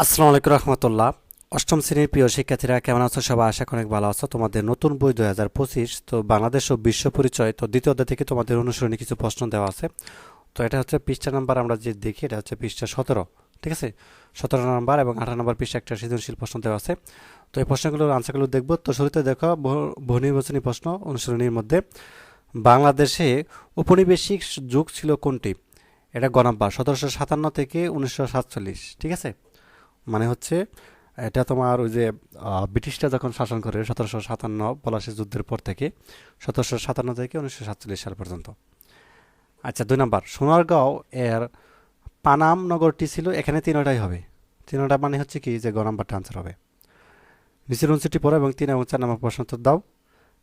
আসসালামু আলাইকুম রহমতুল্লাহ। অষ্টম শ্রেণির প্রিয় শিক্ষার্থীরা, কেমন আছো? সবাই আশা অনেক ভালো আছো। তোমাদের নতুন বই দুই হাজার পঁচিশ, তো বাংলাদেশ ও বিশ্ব পরিচয়, তো দ্বিতীয় অধ্যায় থেকে তোমাদের অনুসরণে কিছু প্রশ্ন দেওয়া আছে। তো এটা হচ্ছে পৃষ্ঠা নাম্বার, আমরা যে দেখি, এটা হচ্ছে পৃষ্ঠা সতেরো, ঠিক আছে? সতেরো নাম্বার এবং আঠারো নম্বর পৃষ্ঠা একটা সৃজনশীল প্রশ্ন দেওয়া আছে। তো এই প্রশ্নগুলোর আনসারগুলো দেখব। তো শুরুতে দেখো, বহু- বহুনির্বাচনী প্রশ্ন অনুসরণীর মধ্যে, বাংলাদেশে উপনিবেশিক যুগ ছিল কোনটি? এটা গণাব্বার সতেরোশো সাতান্ন থেকে উনিশশো সাতচল্লিশ, ঠিক আছে? মানে হচ্ছে, এটা তোমার ওই যে ব্রিটিশরা যখন শাসন করে সতেরোশো সাতান্ন পলাশী যুদ্ধের পর থেকে, সতেরোশো সাতান্ন থেকে উনিশশো সাতচল্লিশ সাল পর্যন্ত। আচ্ছা দুই নম্বর, সোনারগাঁও এর পানাম নগরটি ছিল, এখানে তিনটাই হবে। তিনটা মানে হচ্ছে কি, যে গ নাম্বারটা আনসার হবে। নিচের উনসিটি পড়ো এবং তিন এবং চার নম্বর প্রশ্ন উত্তর দাও।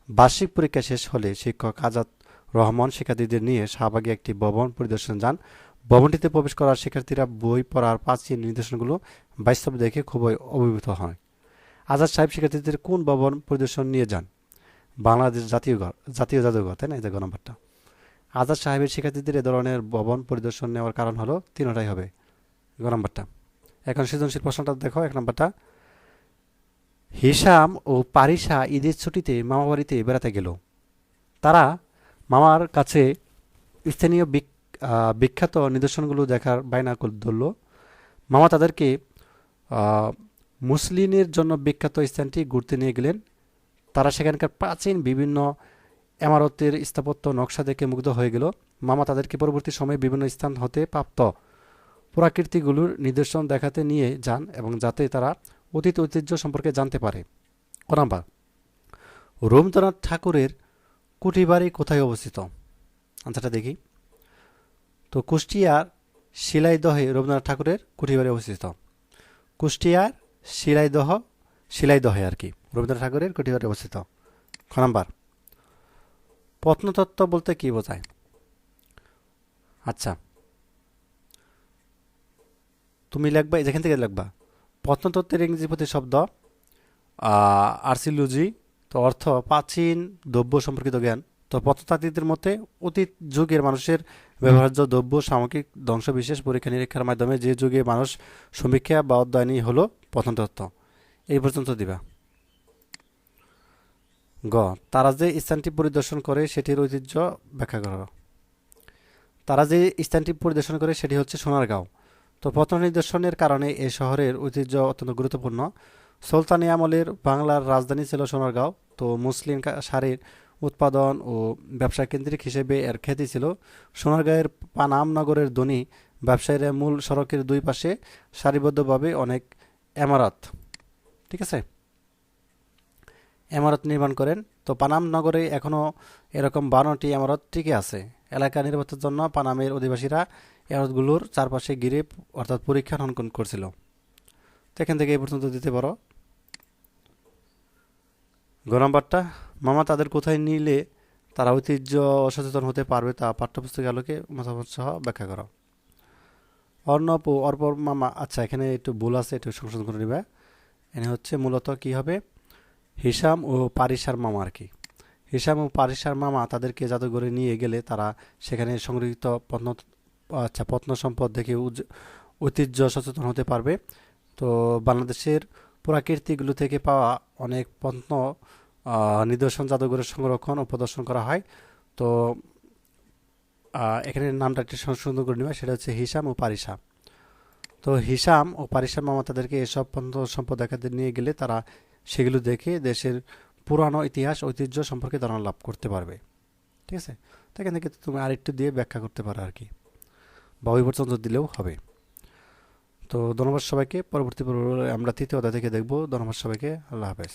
বার্ষিক পরীক্ষা শেষ হলে শিক্ষক আজাদ রহমান শিক্ষার্থীদের নিয়ে শাহবাগে একটি ভবন পরিদর্শন যান। ভবনটিতে প্রবেশ করার শিক্ষার্থীরা বই পড়ার প্রাচীন নির্দেশনগুলো বাস্তব দেখে খুবই অভিভূত হয়। আজাদ সাহেব শিক্ষার্থীদের কোন ভবন পরিদর্শন নিয়ে যান? বাংলাদেশ জাতীয় ঘর জাতীয় জাদুঘর, তাই না? এই যে গ নম্বরটা। আজাদ সাহেবের শিক্ষার্থীদের এ ধরনের ভবন পরিদর্শন নেওয়ার কারণ হলো তিনটাই হবে। গ নম্বরটা। এখন সৃজনশীল প্রশ্নটা দেখো, এক নম্বরটা। হিসাম ও পারিসা ঈদের ছুটিতে মামাবাড়িতে বেড়াতে গেল। তারা মামার কাছে স্থানীয় বিখ্যাত নিদর্শনগুলো দেখার বায়না ধরল। মামা তাদেরকে আহ, মুসলিনের জন্য বিখ্যাত স্থানটি ঘুরতে নিয়ে গেলেন। তারা সেখানকার প্রাচীন বিভিন্ন এমারতের স্থাপত্য নকশা দেখে মুগ্ধ হয়ে গেল। মামা তাদেরকে পরবর্তী সময়ে বিভিন্ন স্থান হতে প্রাপ্ত পুরাকীর্তিগুলোর নিদর্শন দেখাতে নিয়ে যান এবং যাতে তারা অতীত ঐতিহ্য সম্পর্কে জানতে পারে। ক রবীন্দ্রনাথ ঠাকুরের কুটিবাড়ি কোথায় অবস্থিত? আনসারটা দেখি। তো কুষ্টিয়ার শিলাইদহে রবীন্দ্রনাথ ঠাকুরের কুঠিবাড়ি অবস্থিত। কুষ্টিয়ার শিলাইদহ শিলাইদহে আর কি, রবীন্দ্রনাথ ঠাকুরের কুঠিবাড়ি অবস্থিত। খ নাম্বার। প্রত্নতত্ত্ব বলতে কি বোঝায়? আচ্ছা। তুমি লিখবা যেখান থেকে লিখবা। প্রত্নতত্ত্বের ইংরেজি প্রতি শব্দ আর্সিলুজি, তো অর্থ প্রাচীন দ্রব্য সম্পর্কিত জ্ঞান। তো প্রত্নতাত্ত্বিকদের মতে অতীত যুগের মানুষের ব্যবহার্য দ্রব্য, সামগ্রিক ধ্বংসবিশেষ, পরীক্ষা নিরীক্ষার মাধ্যমে যে যুগে মানুষ সমীক্ষা বা অধ্যয়নই হলো প্রত্নতত্ত্ব এই পর্যন্ত দিবা। গ, তারা যে স্থানটি পরিদর্শন করে সেটির ঐতিহ্য ব্যাখ্যা করো। তারা যে স্থানটি পরিদর্শন করে সেটি হচ্ছে সোনারগাঁও। তো প্রত্ন নিদর্শনের কারণে এই শহরের ঐতিহ্য অত্যন্ত গুরুত্বপূর্ণ। সুলতানি আমলের বাংলার রাজধানী ছিল সোনারগাঁও। তো মুসলিম শাড়ির উৎপাদন ও ব্যবসা কেন্দ্রিক হিসেবে এর খ্যাতি ছিল। সোনারগাঁয়ের পানাম নগরের ধনী ব্যবসায়ীরা মূল সড়কের দুই পাশে সারিবদ্ধভাবে অনেক এমারত, ঠিক আছে? এমারত নির্মাণ করেন। তো পানাম নগরে এখনও এরকম বারোটি এমারত টিকে আছে। এলাকা নিরাপত্তার জন্য পানামের অধিবাসীরা এমারতগুলোর চারপাশে গিরে অর্থাৎ পরীক্ষা নঙ্কন করছিল। তো এখান থেকে এই পর্যন্ত দিতে পারো। গ নম্বরটা মামা তাদের কোথায় নিলে তারা ঐতিহ্য সচেতন হতে পারবে তা পাঠ্যপুস্তকের আলোকে মতামত সহ ব্যাখ্যা করো। অর্ণব ও অর্পর মামা আচ্ছা এখানে একটু ভুল আছে একটু সংশোধন করে নেবে। এনে হচ্ছে মূলত কি হবে? হিসাম ও পারিসার মামা আর কি। হিসাম ও পারিসার মামা তাদেরকে জাদুঘরে নিয়ে গেলে তারা সেখানে সংগৃহীত প্রত্ন আচ্ছা প্রত্ন সম্পদ দেখে ঐতিহ্য সচেতন হতে পারবে। তো বাংলাদেশের পুরাকীর্তিগুলো থেকে পাওয়া অনেক প্রত্ন আহ, নিদর্শন, জাদুঘরের সংরক্ষণ ও প্রদর্শন করা হয়। তো এখানে নামটা একটু সংশোধন করে নেবে সেটা হচ্ছে হিসাম ও পারিসা তো হিসাম ও পারিসার মামা তাদেরকে এসব সম্পদ দেখাতে নিয়ে গেলে তারা সেগুলো দেখে দেশের পুরানো ইতিহাস, ঐতিহ্য সম্পর্কে ধারণা লাভ করতে পারবে। ঠিক আছে? তো এখান থেকে তুমি আরেকটু দিয়ে ব্যাখ্যা করতে পারো আর কি। বা ওই দিলেও হবে। তো ধন্যবাদ সবাইকে। পরবর্তী পর্বে আমরা তৃতীয় অধ্যায় থেকে দেখব। ধন্যবাদ সবাইকে। আল্লাহ হাফেজ।